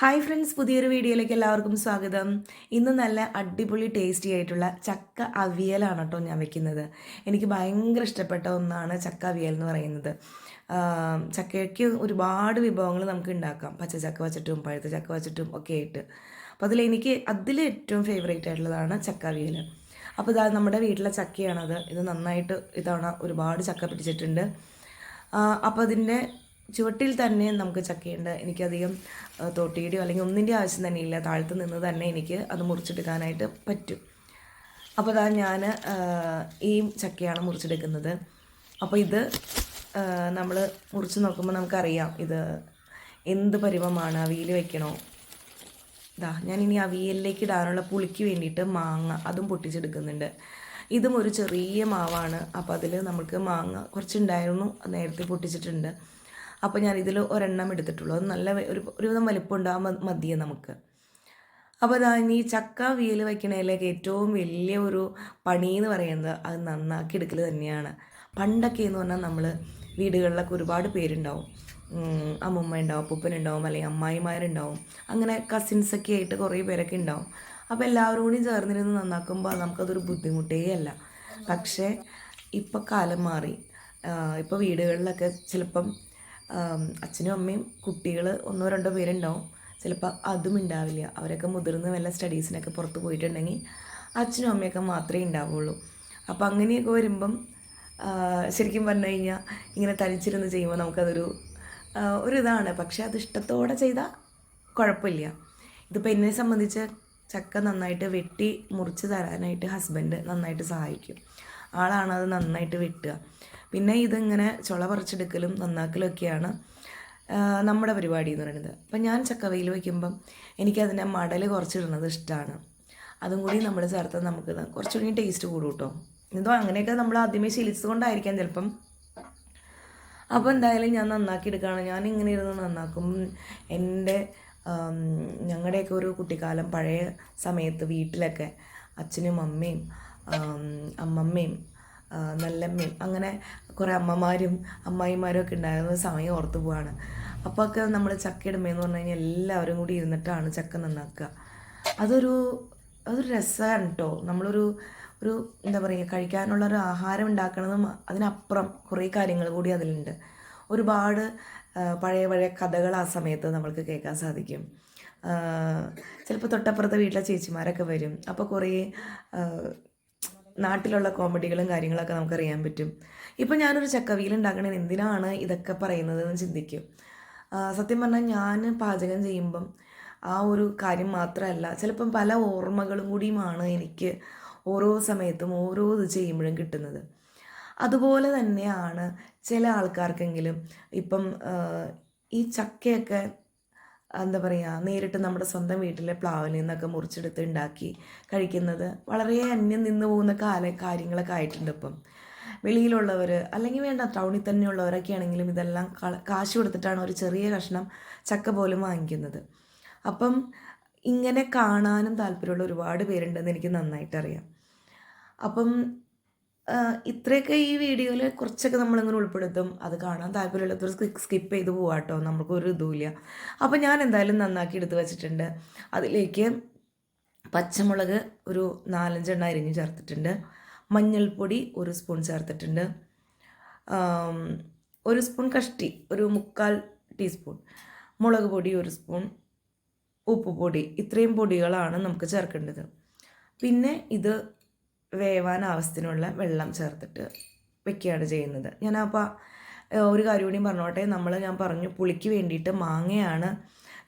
Hi friends പുതിയൊരു വീഡിയോയിലേക്ക് എല്ലാവർക്കും സ്വാഗതം. ഇന്ന് നല്ല അടിപൊളി ടേസ്റ്റി ആയിട്ടുള്ള ചക്ക അവിയലാണ് കേട്ടോ ഞാൻ വെക്കുന്നത്. എനിക്ക് ഭയങ്കര ഇഷ്ടപ്പെട്ട ഒന്നാണ് ചക്ക അവിയൽ എന്ന് പറയുന്നത്. ചക്കയ്ക്ക് ഒരുപാട് വിഭവങ്ങൾ നമുക്ക് ഉണ്ടാക്കാം. പച്ച ചക്ക വച്ചിട്ടും പഴുത്ത ചക്ക വച്ചിട്ടും ഒക്കെ ആയിട്ട്. അപ്പോൾ അതിൽ എനിക്ക് അതിൽ ഏറ്റവും ഫേവറേറ്റ് ആയിട്ടുള്ളതാണ് ചക്ക അവിയൽ. അപ്പോൾ ഇതാ നമ്മുടെ വീട്ടിലെ ചക്കയാണത്. ഇത് നന്നായിട്ട് ഇത്തവണ ഒരുപാട് ചക്ക പിടിച്ചിട്ടുണ്ട്. അപ്പോൾ അതിന്റെ ചുവട്ടിൽ തന്നെ നമുക്ക് ചക്കയുണ്ട്. എനിക്കധികം തോട്ടിയുടെയോ അല്ലെങ്കിൽ ഒന്നിന്റെ ആവശ്യം തന്നെ ഇല്ല താഴത്ത് നിന്ന് തന്നെ എനിക്ക് അത് മുറിച്ചെടുക്കാനായിട്ട് പറ്റും. അപ്പോൾ അതാ ഞാൻ ഈ ചക്കയാണ് മുറിച്ചെടുക്കുന്നത്. അപ്പോൾ ഇത് നമ്മൾ മുറിച്ച് നോക്കുമ്പോൾ നമുക്കറിയാം ഇത് എന്ത് പരിവമാണ് അവിയിൽ വെക്കണോ? ഇതാ ഞാൻ ഇനി അവിയലിലേക്ക് ഇടാനുള്ള പുളിക്ക് വേണ്ടിയിട്ട് മാങ്ങ അതും പൊട്ടിച്ചെടുക്കുന്നുണ്ട്. ഇതും ഒരു ചെറിയ മാവാണ്. അപ്പോൾ അതിൽ നമുക്ക് മാങ്ങ കുറച്ചുണ്ടായിരുന്നു. നേരത്തെ പൊട്ടിച്ചിട്ടുണ്ട്. അപ്പോൾ ഞാൻ ഇതിൽ ഒരെണ്ണം എടുത്തിട്ടുള്ളൂ. അത് നല്ല ഒരു ഒരുവിധം വലിപ്പം ഉണ്ടാകാൻ മതിയെ നമുക്ക്. അപ്പോൾ അതാ ഇനി ചക്ക വീൽ വയ്ക്കണതിലേക്ക് ഏറ്റവും വലിയ ഒരു പണി എന്ന് പറയുന്നത് അത് നന്നാക്കി എടുക്കൽ തന്നെയാണ്. പണ്ടൊക്കെ എന്ന് പറഞ്ഞാൽ നമ്മൾ വീടുകളിലൊക്കെ ഒരുപാട് പേരുണ്ടാവും. അമ്മുമ്മ ഉണ്ടാവും അപ്പൂപ്പനുണ്ടാവും അല്ലെങ്കിൽ അമ്മായിമാരുണ്ടാവും. അങ്ങനെ കസിൻസൊക്കെ ആയിട്ട് കുറേ പേരൊക്കെ ഉണ്ടാവും. അപ്പോൾ എല്ലാവരും കൂടി ചേർന്നിരുന്ന് നന്നാക്കുമ്പോൾ നമുക്കതൊരു ബുദ്ധിമുട്ടേ അല്ല. പക്ഷേ ഇപ്പോൾ കാലം മാറി. ഇപ്പോൾ വീടുകളിലൊക്കെ ചിലപ്പം അച്ഛനും അമ്മയും കുട്ടികൾ ഒന്നോ രണ്ടോ പേരുണ്ടാവും. ചിലപ്പോൾ അതും ഉണ്ടാവില്ല അവരൊക്കെ മുതിർന്ന് വല്ല സ്റ്റഡീസിനൊക്കെ പുറത്ത് പോയിട്ടുണ്ടെങ്കിൽ അച്ഛനും അമ്മയൊക്കെ മാത്രമേ ഉണ്ടാവുള്ളൂ അപ്പോൾ അങ്ങനെയൊക്കെ വരുമ്പം ശരിക്കും പറഞ്ഞു കഴിഞ്ഞാൽ ഇങ്ങനെ തനിച്ചിരുന്ന് ചെയ്യുമ്പോൾ നമുക്കതൊരു ഒരു ഇതാണ് പക്ഷേ അത് ഇഷ്ടത്തോടെ ചെയ്താൽ കുഴപ്പമില്ല ഇതിപ്പോൾ എന്നെ സംബന്ധിച്ച് ചക്ക നന്നായിട്ട് വെട്ടി മുറിച്ച് തരാനായിട്ട് ഹസ്ബൻഡ് നന്നായിട്ട് സഹായിക്കും. ആളാണ് അത് നന്നായിട്ട് വെട്ടുക. പിന്നെ ഇതിങ്ങനെ ചുള പറിച്ചെടുക്കലും നന്നാക്കലും ഒക്കെയാണ് നമ്മുടെ പരിപാടി എന്ന് പറയുന്നത്. അപ്പം ഞാൻ ചക്കവയിൽ വയ്ക്കുമ്പം എനിക്കതിന്റെ മടൽ കുറച്ചിടുന്നത് ഇഷ്ടമാണ് അതും കൂടി നമ്മൾ ചേർത്ത് നമുക്ക് കുറച്ചുകൂടി ടേസ്റ്റ് കൂടും കേട്ടോ. എന്തോ അങ്ങനെയൊക്കെ നമ്മൾ ആദ്യമേ ശീലിച്ചത് കൊണ്ടായിരിക്കാം ചിലപ്പം. അപ്പോൾ എന്തായാലും ഞാൻ നന്നാക്കി എടുക്കുകയാണ്. ഞാൻ ഇങ്ങനെ ഇരുന്ന് നന്നാക്കും. എന്റെ ഞങ്ങളുടെയൊക്കെ ഒരു കുട്ടിക്കാലം പഴയ സമയത്ത് വീട്ടിലൊക്കെ അച്ഛനും അമ്മയും അമ്മമ്മയും നല്ലമ്മയും അങ്ങനെ കുറേ അമ്മമാരും അമ്മായിമാരും ഒക്കെ ഉണ്ടായിരുന്ന സമയം ഓർത്തു പോവാണ്. അപ്പോൾ ഒക്കെ നമ്മൾ ചക്ക ഇടുമ്പോഴെന്ന് പറഞ്ഞു കഴിഞ്ഞാൽ എല്ലാവരും കൂടി ഇരുന്നിട്ടാണ് ചക്ക നന്നാക്കുക. അതൊരു അതൊരു രസമാണ് കേട്ടോ നമ്മളൊരു ഒരു എന്താ പറയുക കഴിക്കാനുള്ള ഒരു ആഹാരം ഉണ്ടാക്കണതും അതിനപ്പുറം കുറേ കാര്യങ്ങൾ കൂടി അതിലുണ്ട്. ഒരുപാട് പഴയ പഴയ കഥകൾ ആ സമയത്ത് നമ്മൾക്ക് കേൾക്കാൻ സാധിക്കും. ചിലപ്പോൾ തൊട്ടപ്പുറത്തെ വീട്ടിലെ ചേച്ചിമാരൊക്കെ വരും. അപ്പോൾ കുറേ നാട്ടിലുള്ള കോമഡികളും കാര്യങ്ങളൊക്കെ നമുക്കറിയാൻ പറ്റും. ഇപ്പം ഞാനൊരു ചക്കവിയിൽ ഉണ്ടാക്കണേ എന്തിനാണ് ഇതൊക്കെ പറയുന്നത് എന്ന് ചിന്തിക്കും സത്യം പറഞ്ഞാൽ ഞാൻ പാചകം ചെയ്യുമ്പം ആ ഒരു കാര്യം മാത്രമല്ല ചിലപ്പം പല ഓർമ്മകളും കൂടിയുമാണ് എനിക്ക് ഓരോ സമയത്തും ഓരോ ഇത് ചെയ്യുമ്പോഴും കിട്ടുന്നത്. അതുപോലെ തന്നെയാണ് ചില ആൾക്കാർക്കെങ്കിലും ഇപ്പം ഈ ചക്കയൊക്കെ എന്താ പറയുക നേരിട്ട് നമ്മുടെ സ്വന്തം വീട്ടിലെ പ്ലാവിൽ നിന്നൊക്കെ മുറിച്ചെടുത്ത് ഉണ്ടാക്കി കഴിക്കുന്നത് വളരെ അന്യം നിന്ന് പോകുന്ന കാല കാര്യങ്ങളൊക്കെ ആയിട്ടുണ്ട് ഇപ്പം. വെളിയിലുള്ളവർ അല്ലെങ്കിൽ വേണ്ട ടൗണിൽ തന്നെയുള്ളവരൊക്കെ ആണെങ്കിലും ഇതെല്ലാം കാശ് കൊടുത്തിട്ടാണ് ഒരു ചെറിയ കഷ്ണം ചക്ക പോലും വാങ്ങിക്കുന്നത്. അപ്പം ഇങ്ങനെ കാണാനും താല്പര്യമുള്ള ഒരുപാട് പേരുണ്ടെന്ന് എനിക്ക് നന്നായിട്ട് അറിയാം അപ്പം ഇത്രയൊക്കെ ഈ വീഡിയോയിൽ കുറച്ചൊക്കെ നമ്മളിങ്ങനെ ഉൾപ്പെടുത്തും. അത് കാണാൻ താല്പര്യമുള്ളവർ സ്കിപ്പ് ചെയ്ത് പോവാട്ടോ. നമുക്കൊരു ഇതുമില്ല അപ്പം ഞാൻ എന്തായാലും നന്നാക്കി എടുത്ത് വെച്ചിട്ടുണ്ട്. അതിലേക്ക് പച്ചമുളക് ഒരു നാലഞ്ചെണ്ണം അരിഞ്ഞ് ചേർത്തിട്ടുണ്ട്. മഞ്ഞൾപ്പൊടി ഒരു സ്പൂൺ ചേർത്തിട്ടുണ്ട്. ഒരു സ്പൂൺ കഷ്ടി ഒരു മുക്കാൽ ടീസ്പൂൺ മുളക് പൊടി ഒരു സ്പൂൺ ഉപ്പ് പൊടി. ഇത്രയും പൊടികളാണ് നമുക്ക് ചേർക്കേണ്ടത്. പിന്നെ ഇത് വേവാൻ ആവശ്യത്തിനുള്ള വെള്ളം ചേർത്തിട്ട് വെക്കുകയാണ് ചെയ്യുന്നത്. ഞാനപ്പോൾ ഒരു കാര്യം കൂടിയും പറഞ്ഞോട്ടെ. നമ്മൾ ഞാൻ പറഞ്ഞു പുളിക്ക് വേണ്ടിയിട്ട് മാങ്ങയാണ്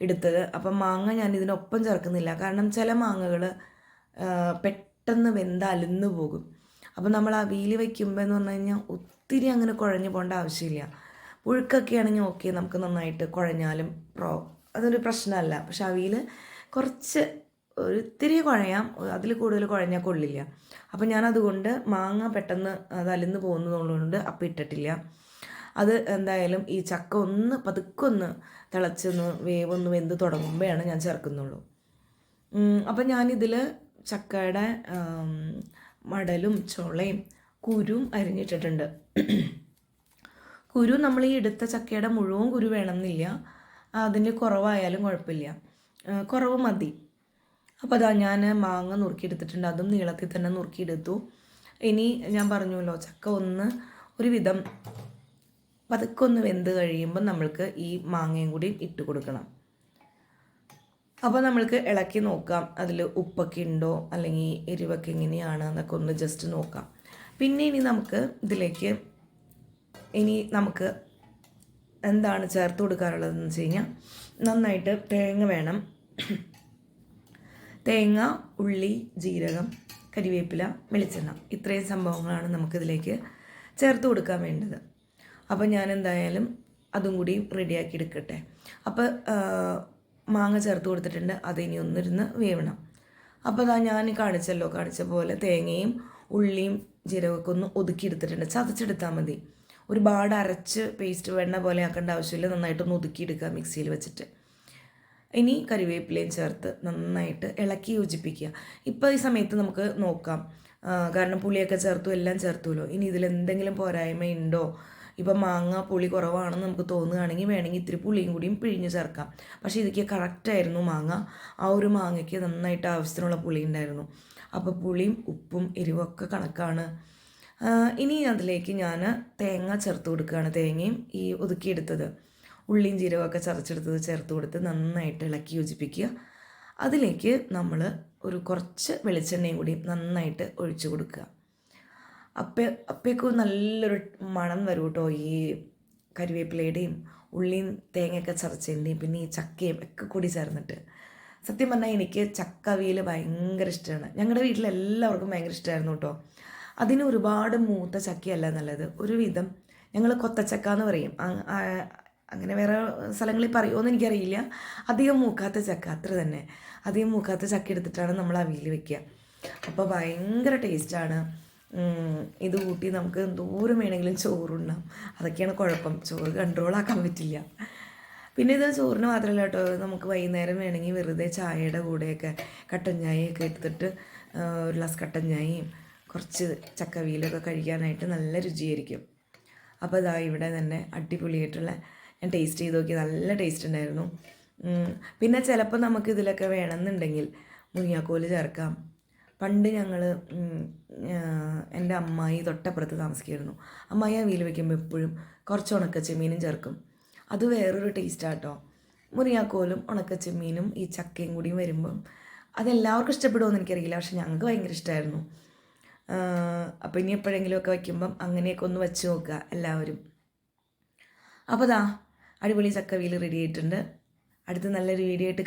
എടുത്തത്. അപ്പം മാങ്ങ ഞാൻ ഇതിനൊപ്പം ചേർക്കുന്നില്ല. കാരണം ചില മാങ്ങകൾ പെട്ടെന്ന് വെന്ത് അലിന്നു പോകും. അപ്പം നമ്മൾ അവിയിൽ വയ്ക്കുമ്പോൾ എന്ന് പറഞ്ഞു കഴിഞ്ഞാൽ ഒത്തിരി അങ്ങനെ കുഴഞ്ഞു പോകേണ്ട ആവശ്യമില്ല. പുഴുക്കൊക്കെ ആണെങ്കിൽ ഓക്കെ നമുക്ക് നന്നായിട്ട് കുഴഞ്ഞാലും പ്രോ അതൊരു പ്രശ്നമല്ല. പക്ഷെ അവിയിൽ കുറച്ച് ഒത്തിരി കുഴയാം അതിൽ കൂടുതൽ കുഴഞ്ഞാൽ കൊള്ളില്ല. അപ്പം ഞാൻ അതുകൊണ്ട് മാങ്ങ പെട്ടെന്ന് അത് അലിന്ന് പോകുന്നതുകൊണ്ട് അപ്പം ഇട്ടിട്ടില്ല. അത് എന്തായാലും ഈ ചക്ക ഒന്ന് പതുക്കൊന്ന് തിളച്ചൊന്ന് വേവൊന്ന് വെന്ത് തുടങ്ങുമ്പോഴാണ് ഞാൻ ചേർക്കുന്നുള്ളൂ. അപ്പം ഞാനിതിൽ ചക്കയുടെ മടലും ചുളയും കുരും അരിഞ്ഞിട്ടിട്ടുണ്ട്. കുരു നമ്മൾ ഈ എടുത്ത ചക്കയുടെ മുഴുവൻ കുരു വേണമെന്നില്ല. അതിന് കുറവായാലും കുഴപ്പമില്ല. കുറവ് മതി. അപ്പോൾ അതാ ഞാൻ മാങ്ങ നുറുക്കിയെടുത്തിട്ടുണ്ട്. അതും നീളത്തിൽ തന്നെ നുറുക്കിയെടുത്തു. ഇനി ഞാൻ പറഞ്ഞല്ലോ ചക്ക ഒന്ന് ഒരുവിധം പതുക്കെ ഒന്ന് വെന്ത് കഴിയുമ്പോൾ നമ്മൾക്ക് ഈ മാങ്ങയും കൂടി ഇട്ട് കൊടുക്കണം. അപ്പോൾ നമ്മൾക്ക് ഇളക്കി നോക്കാം. അതിൽ ഉപ്പൊക്കെ ഉണ്ടോ? അല്ലെങ്കിൽ എരിവൊക്കെ എങ്ങനെയാണ്? എന്നൊക്കെ ഒന്ന് ജസ്റ്റ് നോക്കാം. പിന്നെ ഇനി നമുക്ക് ഇതിലേക്ക് ഇനി നമുക്ക് എന്താണ് ചേർത്ത് കൊടുക്കാനുള്ളതെന്ന് വെച്ച് കഴിഞ്ഞാൽ നന്നായിട്ട് തേങ്ങ വേണം. തേങ്ങ ഉള്ളി ജീരകം കരിവേപ്പില വെളിച്ചെണ്ണ ഇത്രയും സംഭവങ്ങളാണ് നമുക്കിതിലേക്ക് ചേർത്ത് കൊടുക്കാൻ വേണ്ടത്. അപ്പോൾ ഞാൻ എന്തായാലും അതും കൂടി റെഡിയാക്കി എടുക്കട്ടെ. അപ്പോൾ മാങ്ങ ചേർത്ത് കൊടുത്തിട്ടുണ്ട്. അതിനി ഒന്നിരുന്ന് വേവണം. അപ്പോൾ അതാ ഞാൻ കാണിച്ചല്ലോ കാണിച്ച പോലെ തേങ്ങയും ഉള്ളിയും ജീരകമൊക്കെ ഒന്ന് ഒതുക്കിയെടുത്തിട്ടുണ്ട് ചതച്ചെടുത്താൽ മതി. ഒരുപാട് അരച്ച് പേസ്റ്റ് വെണ്ണ പോലെ ആക്കേണ്ട ആവശ്യമില്ല. നന്നായിട്ടൊന്ന് ഒതുക്കിയെടുക്കുക മിക്സിയിൽ വെച്ചിട്ട്. ഇനി കരിവേപ്പിലയും ചേർത്ത് നന്നായിട്ട് ഇളക്കി യോജിപ്പിക്കുക. ഇപ്പോൾ ഈ സമയത്ത് നമുക്ക് നോക്കാം. കാരണം പുളിയൊക്കെ ചേർത്തു എല്ലാം ചേർത്തുമല്ലോ ഇനി ഇതിൽ എന്തെങ്കിലും പോരായ്മയുണ്ടോ ഇപ്പം മാങ്ങ പുളി കുറവാണെന്ന് നമുക്ക് തോന്നുകയാണെങ്കിൽ വേണമെങ്കിൽ ഇത്തിരി പുളിയും കൂടിയും പിഴിഞ്ഞ് ചേർക്കാം. പക്ഷേ ഇതൊക്കെ കറക്റ്റായിരുന്നു മാങ്ങ. ആ ഒരു മാങ്ങയ്ക്ക് നന്നായിട്ട് ആവശ്യത്തിനുള്ള പുളി ഉണ്ടായിരുന്നു. അപ്പോൾ പുളിയും ഉപ്പും എരിവൊക്കെ കണക്കാണ്. ഇനി അതിലേക്ക് ഞാൻ തേങ്ങ ചേർത്ത് കൊടുക്കുകയാണ്. തേങ്ങയും ഈ ഒതുക്കിയെടുത്തത്. ഉള്ളിയും ജീരകമൊക്കെ ചതച്ചെടുത്തത് ചേർത്ത് കൊടുത്ത് നന്നായിട്ട് ഇളക്കി യോജിപ്പിക്കുക. അതിലേക്ക് നമ്മൾ ഒരു കുറച്ച് വെളിച്ചെണ്ണയും കൂടി നന്നായിട്ട് ഒഴിച്ചു കൊടുക്കുക. അപ്പേ അപ്പേക്കും നല്ലൊരു മണം വരും കേട്ടോ ഈ കരിവേപ്പിലയുടെയും ഉള്ളിയും തേങ്ങയൊക്കെ ചതച്ചതിന്റെയും പിന്നെ ഈ ചക്കയും ഒക്കെ കൂടി ചേർന്നിട്ട്. സത്യം പറഞ്ഞാൽ എനിക്ക് ചക്കവിയൽ ഭയങ്കര ഇഷ്ടമാണ് ഞങ്ങളുടെ വീട്ടിൽ എല്ലാവർക്കും ഭയങ്കര ഇഷ്ടമായിരുന്നു കേട്ടോ അതിന് ഒരുപാട് മൂത്ത ചക്കയല്ല നല്ലത്. ഒരുവിധം ഞങ്ങൾ കൊത്തച്ചക്ക എന്ന് പറയും. അങ്ങനെ വേറെ സ്ഥലങ്ങളിൽ പറയുമോയെന്ന് എനിക്കറിയില്ല. അധികം മൂക്കാത്ത ചക്ക അത്ര തന്നെ. അധികം മൂക്കാത്ത ചക്ക എടുത്തിട്ടാണ് നമ്മൾ അവിയിൽ വെക്കുക. അപ്പോൾ ഭയങ്കര ടേസ്റ്റാണ് ഇത് കൂട്ടി നമുക്ക് എന്തോരം വേണമെങ്കിലും ചോറുണ്ണാം അതൊക്കെയാണ് കുഴപ്പം. ചോറ് കൺട്രോൾ ആക്കാൻ പറ്റില്ല. പിന്നെ ഇത് ചോറിന് മാത്രമല്ല കേട്ടോ. നമുക്ക് വൈകുന്നേരം വേണമെങ്കിൽ വെറുതെ ചായയുടെ കൂടെയൊക്കെ കട്ടൻ ചായയൊക്കെ എടുത്തിട്ട് ഒരു ഗ്ലാസ് കട്ടൻ ചായയും കുറച്ച് ചക്കവിയിലൊക്കെ കഴിക്കാനായിട്ട് നല്ല രുചിയായിരിക്കും. അപ്പോൾ ഇതാ ഇവിടെ തന്നെ അടിപൊളിയായിട്ടുള്ള ഞാൻ ടേസ്റ്റ് ചെയ്ത് നോക്കി നല്ല ടേസ്റ്റ് ഉണ്ടായിരുന്നു. പിന്നെ ചിലപ്പോൾ നമുക്ക് ഇതിലൊക്കെ വേണമെന്നുണ്ടെങ്കിൽ മുരിങ്ങാക്കോൽ ചേർക്കാം. പണ്ട് ഞങ്ങൾ എന്റെ അമ്മായി തൊട്ടപ്പുറത്ത് താമസിക്കുമായിരുന്നു. അമ്മായി അവിയിൽ വയ്ക്കുമ്പോൾ എപ്പോഴും കുറച്ച് ഉണക്കച്ചെമ്മീനും ചേർക്കും. അത് വേറൊരു ടേസ്റ്റാണ് കേട്ടോ മുരിങ്ങാക്കോലും ഉണക്കച്ചെമ്മീനും ഈ ചക്കയും കൂടിയും വരുമ്പം അതെല്ലാവർക്കും ഇഷ്ടപ്പെടുമോ എനിക്കറിയില്ല. പക്ഷെ ഞങ്ങൾക്ക് ഭയങ്കര ഇഷ്ടമായിരുന്നു അപ്പോൾ ഇനി എപ്പോഴെങ്കിലുമൊക്കെ വയ്ക്കുമ്പം അങ്ങനെയൊക്കെ ഒന്ന് വെച്ച് നോക്കുക എല്ലാവരും. അപ്പോൾ ദാ അടിപൊളി ചക്കവിയൽ റെഡി ആയിട്ടുണ്ട്. അടുത്ത നല്ലൊരു വീഡിയോ ആയിട്ട്